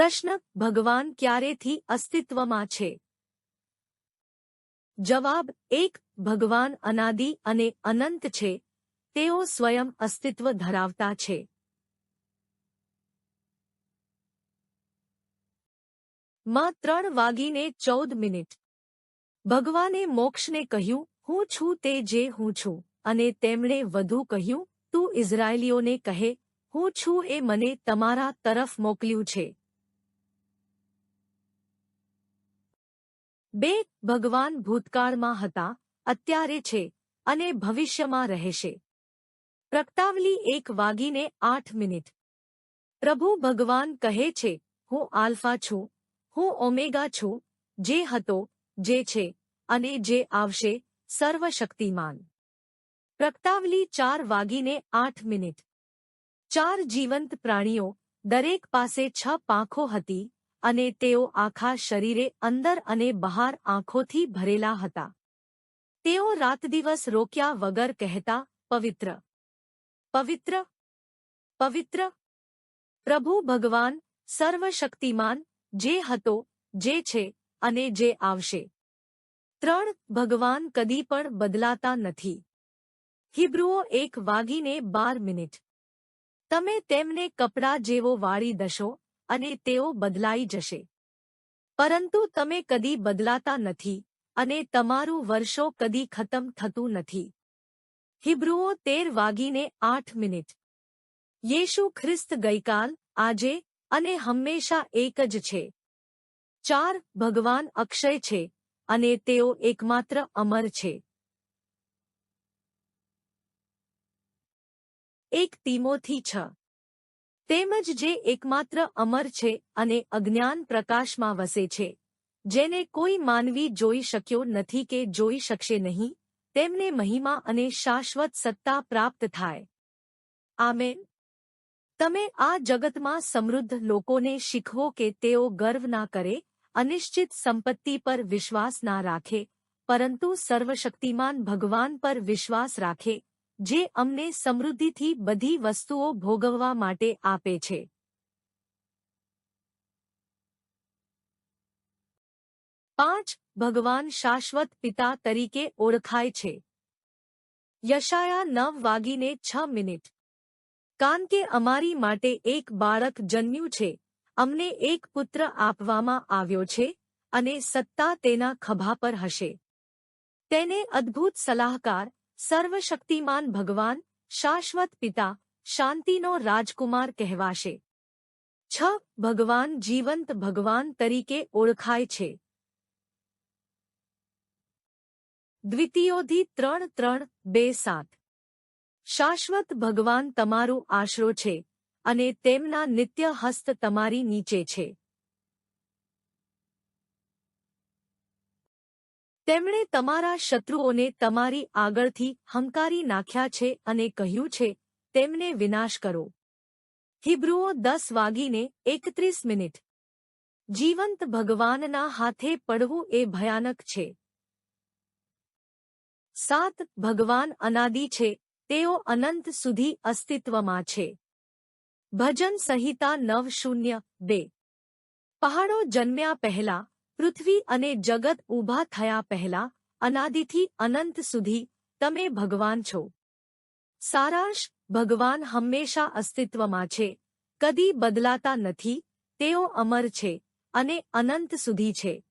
પ્રશ્ન, ભગવાન ક્યારેથી અસ્તિત્વમાં છે? જવાબ, એક, ભગવાન અનાદિ અને અનંત છે. તેઓ સ્વયં અસ્તિત્વ ધરાવતા છે. માં, ત્રણ વાગીને ચૌદ મિનિટ. ભગવાને મોક્ષને કહ્યું, હું છું તે જે હું છું. અને તેમણે વધુ કહ્યું, તું ઇઝરાયેલીઓને કહે, હું છું એ મને તમારા તરફ મોકલ્યું છે. બે ભગવાન ભૂતકાળમાં હતા, અત્યારે છે અને ભવિષ્યમાં રહેશે. પ્રગટાવલી એક વાગીને આઠ મિનિટ. પ્રભુ ભગવાન કહે છે, હું આલ્ફા છું, હું ઓમેગા છું, જે હતો, જે છે અને જે આવશે, સર્વશક્તિમાન. પ્રગટાવલી ચાર વાગીને આઠ મિનિટ. ચાર જીવંત પ્રાણીઓ દરેક પાસે છ પાંખો હતી અને તેઓ આખા શરીરે અંદર અને બહાર આંખોથી ભરેલા હતા. તેઓ રાતદિવસ રોક્યા વગર કહેતા, પવિત્ર પવિત્ર પવિત્ર, પ્રભુ ભગવાન, સર્વશક્તિમાન, જે હતો, જે છે, અને જે આવશે. ત્રણ, ભગવાન કદી પણ બદલાતા નથી. હિબ્રુઓ એક વાગીને બાર મિનિટ. તમે તેમને કપડાં જેવો વાળી દશો અને તેઓ બદલાઈ જશે. પરંતુ તમે કદી બદલાતા નથી અને તમારું વર્ષો કદી ખતમ થતું નથી. હિબ્રુઓ તેર વાગીને આઠ મિનિટ. યેશુ ખ્રિસ્ત ગઈકાલ, આજે અને હંમેશા એક જ છે. ચાર ભગવાન અક્ષય છે અને તેઓ એકમાત્ર અમર છે. એક તીમોથી છ. તેમજ જે એકમાત્ર અમર છે અને અજ્ઞાન પ્રકાશમાં વસે છે. જેને કોઈ માનવી જોઈ શક્યો નથી કે જોઈ શકશે નહીં, તેમને મહિમા અને શાશ્વત સત્તા પ્રાપ્ત થાય. આમેન. તમે આ જગતમાં સમૃદ્ધ લોકોને શીખવો કે તેઓ ગર્વ ના કરે, અનિશ્ચિત સંપત્તિ પર વિશ્વાસ ના રાખે, પરંતુ સર્વશક્તિમાન ભગવાન પર વિશ્વાસ રાખે જે અમને સમૃદ્ધિથી બધી વસ્તુઓ ભોગવવા માટે આપે છે. પાંચ, ભગવાન શાશ્વત પિતા તરીકે ઓળખાય છે. યશાયા નવ વાગીને છ મિનિટ. કાન કે અમારી માટે એક બાળક જન્મ્યું છે, અમને એક પુત્ર આપવામાં આવ્યો છે અને સત્તા તેના ખભા પર હશે. તેને અદ્ભુત સલાહકાર સર્વશક્તિમાન ભગવાન શાશ્વત પિતા શાંતિનો રાજકુમાર કહેવાશે. છ, ભગવાન જીવંત ભગવાન તરીકે ઓળખાય છે. દ્વિતીયોથી ત્રણ ત્રણ, બે, સાત. શાશ્વત ભગવાન તમારું આશરો છે અને તેમના નિત્ય હસ્ત તમારી નીચે છે. તેમણે તમારા શત્રુઓને તમારી આગળથી હંકારી નાખ્યા છે અને કહ્યું છે, તેમને વિનાશ કરો. હિબ્રુઓ દસ વાગીને એકત્રીસ મિનિટ. જીવંત ભગવાનના હાથે પડવું એ ભયાનક છે. સાત, ભગવાન અનાદિ છે, તેઓ અનંત સુધી અસ્તિત્વમાં છે. ભજન સંહિતા નવ શૂન્ય બે. પહાડો જન્મ્યા પહેલા પૃથ્વી અને જગત ઊભા થયા પહેલા, અનાદિથી અનંત સુધી, તમે ભગવાન છો. સારાંશ, ભગવાન હંમેશા અસ્તિત્વમાં છે. કદી બદલાતા નથી, તેઓ અમર છે અને અનંત સુધી છે.